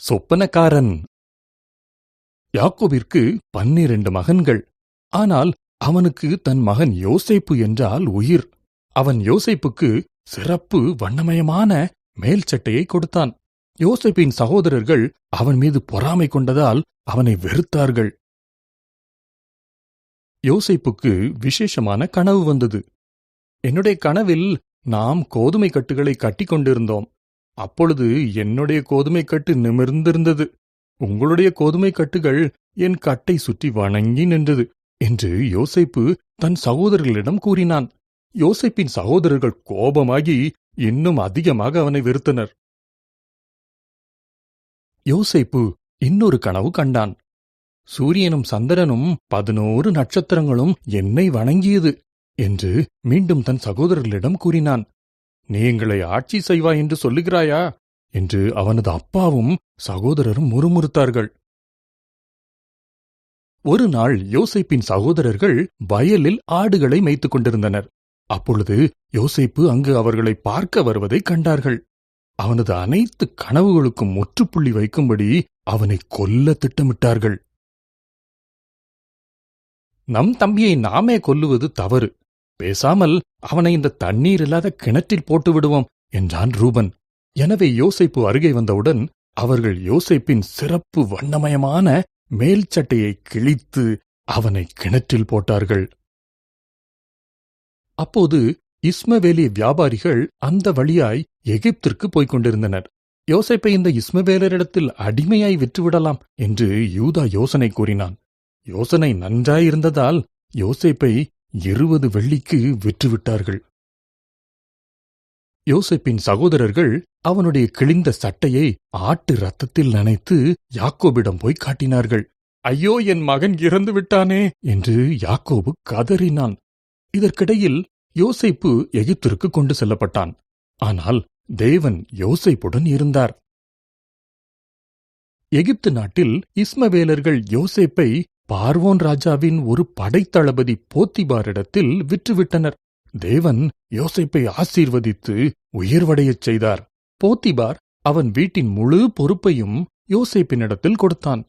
சொப்பனக்காரன். யாக்கோபிற்கு பன்னிரண்டு மகன்கள். ஆனால் அவனுக்கு தன் மகன் யோசைப்பு என்றால் உயிர். அவன் யோசைப்புக்கு சிறப்பு வண்ணமயமான மேல் சட்டையை கொடுத்தான். யோசைப்பின் சகோதரர்கள் அவன் மீது பொறாமை கொண்டதால் அவனை வெறுத்தார்கள். யோசைப்புக்கு விசேஷமான கனவு வந்தது. என்னுடைய கனவில் நாம் கோதுமை கட்டுகளை கட்டிக் கொண்டிருந்தோம். அப்பொழுது என்னுடைய கோதுமை கட்டு நிமிர்ந்திருந்தது. உங்களுடைய கோதுமை கட்டுகள் என் கட்டை சுற்றி வணங்கி நின்றது என்று யோசைப்பு தன் சகோதரர்களிடம் கூறினான். யோசைப்பின் சகோதரர்கள் கோபமாகி இன்னும் அதிகமாக அவனை வெறுத்தனர். யோசைப்பு இன்னொரு கனவு கண்டான். சூரியனும் சந்திரனும் பதினோரு நட்சத்திரங்களும் என்னை வணங்கியது என்று மீண்டும் தன் சகோதரர்களிடம் கூறினான். நீ எங்களை ஆட்சி செய்வாய் என்று சொல்லுகிறாயா? என்று அவனது அப்பாவும் சகோதரரும் முறுமுறுத்தார்கள். ஒரு நாள் யோசைப்பின் சகோதரர்கள் வயலில் ஆடுகளை மேய்த்துக் கொண்டிருந்தனர். அப்பொழுது யோசைப்பு அங்கு அவர்களை பார்க்க வருவதை கண்டார்கள். அவனது அனைத்து கனவுகளுக்கும் முற்றுப்புள்ளி வைக்கும்படி அவனை கொல்ல திட்டமிட்டார்கள். நம் தம்பியை நாமே கொல்லுவது தவறு. பேசாமல் அவனை இந்த தண்ணீர் இல்லாத கிணற்றில் போட்டு விடுவோம் என்றான் ரூபன். எனவே யோசைப்பு அருகே வந்தவுடன் அவர்கள் யோசைப்பின் சிறப்பு வண்ணமயமான மேல் சட்டையை கிழித்து அவனை கிணற்றில் போட்டார்கள். அப்போது இஸ்மவேலி வியாபாரிகள் அந்த வழியாய் எகிப்திற்கு போய்க் கொண்டிருந்தனர். யோசைப்பை இந்த இஸ்மவேலரிடத்தில் அடிமையாய் விற்றுவிடலாம் என்று யூதா யோசனை கூறினான். யோசனை நன்றாயிருந்ததால் யோசைப்பை இருபது வெள்ளிக்கு விற்றுவிட்டார்கள். யோசப்பின் சகோதரர்கள் அவனுடைய கிழிந்த சட்டையை ஆட்டு ரத்தத்தில் நனைத்து யாக்கோபிடம் போய் காட்டினார்கள். ஐயோ என் மகன் இறந்து விட்டானே! என்று யாக்கோபு கதறினான். இதற்கிடையில் யோசைப்பு எகிப்திற்கு கொண்டு செல்லப்பட்டான். ஆனால் தேவன் யோசைப்புடன் இருந்தார். எகிப்து நாட்டில் இஸ்மவேலர்கள் யோசேப்பை பார்வோன் ராஜாவின் ஒரு படைத்தளபதி போத்திபாரிடத்தில் விற்றுவிட்டனர். தேவன் யோசைப்பை ஆசீர்வதித்து உயர்வடையச் செய்தார். போத்திபார் அவன் வீட்டின் முழு பொறுப்பையும் யோசேப்பினிடத்தில் கொடுத்தான்.